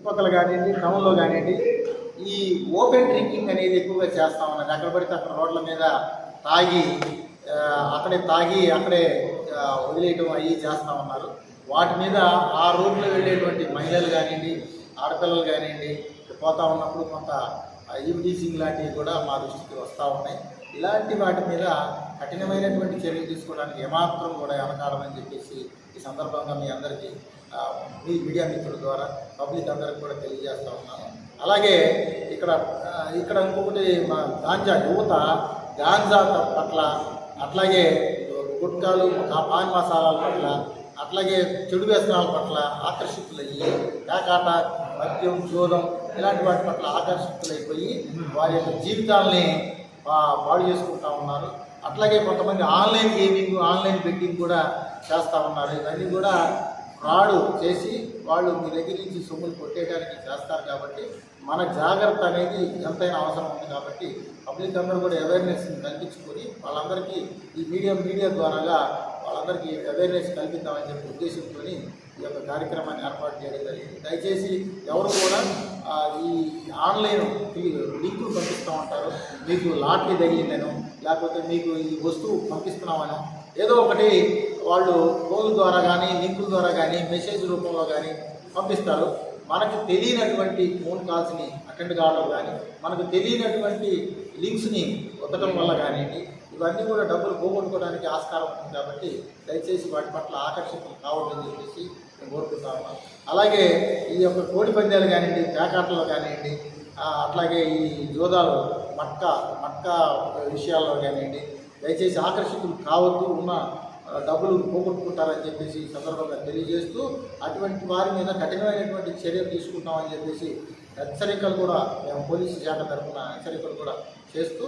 చుట్టుపక్కల కానివ్వండి టౌన్లో కానివ్వండి ఈ ఓపెన్ డ్రింకింగ్ అనేది ఎక్కువగా చేస్తూ ఉన్నది అక్కడ పడితే అక్కడ రోడ్ల మీద తాగి అక్కడే తాగి అక్కడే వదిలేయటం అవి చేస్తూ ఉన్నారు. వాటి మీద ఆ రోడ్లో వెళ్ళేటువంటి మహిళలు కానివ్వండి ఆడపిల్లలు కానివ్వండి పోతా ఉన్నప్పుడు కొంత ఈవిటీసింగ్ లాంటివి కూడా మా దృష్టికి వస్తూ ఉన్నాయి. ఇలాంటి వాటి మీద కఠినమైనటువంటి చర్యలు తీసుకోవడానికి ఏమాత్రం కూడా వెనకాడమని చెప్పేసి ఈ సందర్భంగా మీ అందరికీ మీ మీడియా మిత్రుల ద్వారా పబ్లిక్ అందరికి కూడా తెలియజేస్తూ ఉన్నాను. అలాగే ఇక్కడ ఇక్కడ ఇంకొకటి మా గాంజా యువత గాంజా పట్ల అట్లాగే గుట్కాలు పాన్ మసాలాల పట్ల అట్లాగే చెడు వ్యసనాల పట్ల ఆకర్షితులయ్యి కాకాట మద్యం జోదం ఇలాంటి వాటి పట్ల ఆకర్షితులైపోయి వారి యొక్క జీవితాలని పాడు చేసుకుంటా ఉన్నారు. అట్లాగే కొంతమంది ఆన్లైన్ గేమింగ్ ఆన్లైన్ బెట్టింగ్ కూడా చేస్తూ ఉన్నారు. ఇవన్నీ కూడా ఫ్రాడ్ చేసి వాళ్ళు మీ దగ్గర నుంచి సొమ్ములు కొట్టేయడానికి చేస్తారు కాబట్టి మన జాగ్రత్త అనేది ఎంతైనా అవసరం ఉంది కాబట్టి పబ్లిక్ అందరూ కూడా అవేర్నెస్ కల్పించుకొని వాళ్ళందరికీ ఈ మీడియా మీడియా ద్వారాగా వాళ్ళందరికీ అవేర్నెస్ కల్పిద్దామని చెప్పి ఉద్దేశంతో ఈ యొక్క కార్యక్రమాన్ని ఏర్పాటు చేయడం జరిగింది. దయచేసి ఎవరు కూడా ఈ ఆన్లైన్ లింకులు పంపిస్తూ ఉంటారు. మీకు లాటరీ తగిలిందను లేకపోతే మీకు ఈ వస్తువు పంపిస్తున్నామని ఏదో ఒకటి వాళ్ళు ఫోన్ ద్వారా కానీ లింకుల ద్వారా కానీ మెసేజ్ రూపంలో కానీ పంపిస్తారు. మనకు తెలియనటువంటి ఫోన్ కాల్స్ని అటెండ్ కావడం కానీ మనకు తెలియనటువంటి లింక్స్ని ఒత్తడం వల్ల కానివ్వండి ఇవన్నీ కూడా డబ్బులు పోగొట్టుకోవడానికి ఆస్కారం ఉంటుంది కాబట్టి దయచేసి వాటి పట్ల ఆకర్షితులు కావద్దని చెప్పేసి నేను కోరుకుంటాను అలాగే ఈ యొక్క కోడి పందాలు కానివ్వండి పేకాటలు కానివ్వండి అట్లాగే ఈ జోదాలు మక్క మక్క విషయాల్లో కానివ్వండి దయచేసి ఆకర్షితులు కావద్దు ఉన్న డబ్బులు పోగొట్టుకుంటారని చెప్పేసి సందర్భంగా తెలియజేస్తూ అటువంటి వారి మీద కఠినమైనటువంటి చర్యలు తీసుకుంటామని చెప్పేసి హెచ్చరికలు కూడా మేము పోలీసు శాఖ తరఫున హెచ్చరికలు కూడా చేస్తూ